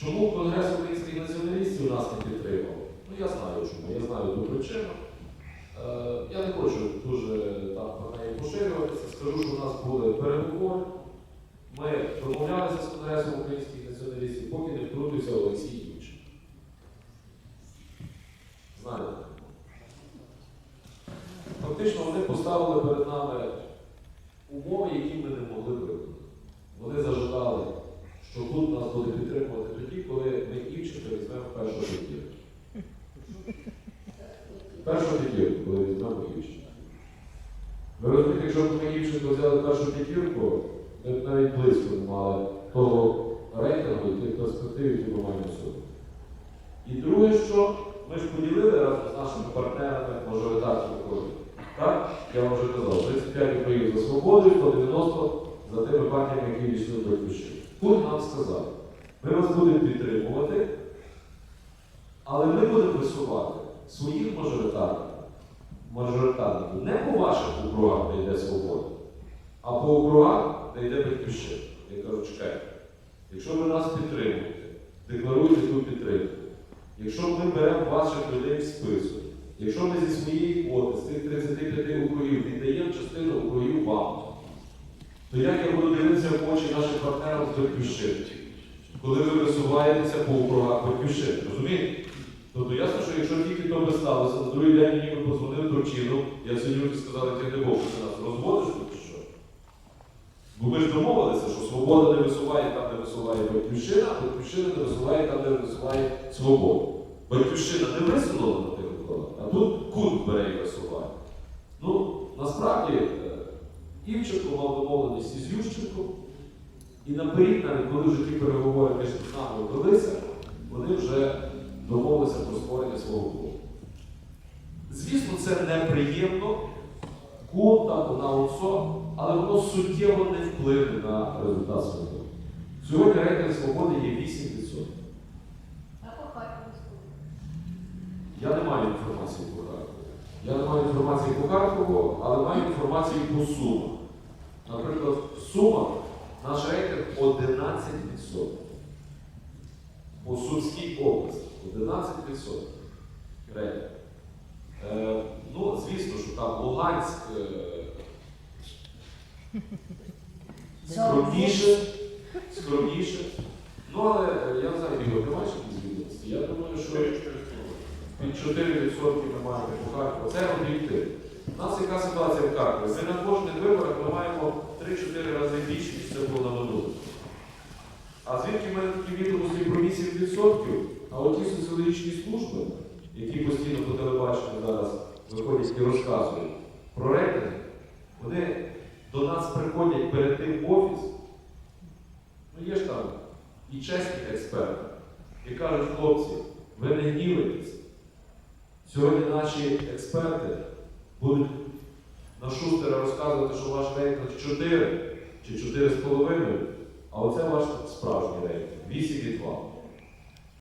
Чому Конгрес українських націоналістів нас не підтримав? Ну я знаю чому, я знаю ту причину. Е, я не хочу дуже там про неї поширюватися. Скажу, що у нас були переговори. Ми домовлялися з Конгресом українських націоналістів, поки не втрутився Олексій Ючик. Знаєте? Фактично вони поставили перед нами умови, які ми не могли виконати. Вони зажадали, що тут нас буде ми Івченка візьмемо першу п'ятірку. Коли візьмемо Івченка. Ви розумієте, якщо б ми взяли першу п'ятірку, ми б навіть близько не мали того рейтингу тих перспектив, які ми маємо сьогодні. І друге, що ми ж поділили разом з нашими партнерами мажоритарні виходи. Так? Я вам вже казав, 35 українців за свободу, 190 за тими партіями, які війшли батьківщину. Тут нам сказали, ми вас будемо підтримувати, але ми будемо висувати своїх мажоритарників, мажоритарників. Не по ваших округах, де йде свобода, а по округах, де йде батьківщина. Я кажу, чекайте, якщо ви нас підтримуєте, декларуєте ту підтримку, якщо ми беремо ваших людей в список, якщо ми зі своєї квоти, з тих 35 округів віддаємо частину округів вам, то як я буду дивитися в очі наших партнерів з батьківщини, коли ви висуваєтеся по округах батьківщини, розумієте? Тобто ясно, що якщо тільки то би сталося, на другий день мені би позвонив Турчинов, я сидів і сказали, ти не Бог, ти нас розводиш чи що? Бо ми ж домовилися, що свобода не висуває там, де висуває батьківщина, а батьківщина не висуває там, де висуває свобода. Батьківщина не висунула на тих округах, а тут кут бере і висуває. Ну, насправді, е, Івченко мав домовленість із Ющенком, і наперед, навіть коли вже ті переговори між нами велися, вони вже домовилися про створення свого клубу. Звісно, це неприємно, кун там на УЦО, але воно суттєво не вплине на результат свободи. Сьогодні рейтинг свободи є 8%. А по Харкову сколько? Я не маю інформації по Харкову. Я не маю інформації по Харкову, але маю інформацію по Сумах. Наприклад, в Сумах наш рейтинг 11%. По Сумській області 11% рейтинг. Е, ну, звісно, що там Луганськ е, скромніше, скромніше. Ну, але е, я не ти маєш якісь відомості? Я думаю, що під 4% ми маємо по Харкову. Це об'єктив. У нас яка ситуація в Харкові? Ми на кожних виборах ми маємо 3-4 рази більше, ніж це було на минулих. А звідки мене такі відомості про 8%? А от ті соціологічні служби, які постійно по телебаченню зараз виходять і розказують про рейтинг, вони до нас приходять перед тим в офіс. Ну є ж там і чесні експерти, і кажуть, хлопці, ви не гнівайтесь. Сьогодні наші експерти будуть на шустера розказувати, що ваш рейтинг 4 чи 4,5, а оце ваш справжній рейтинг 8,2.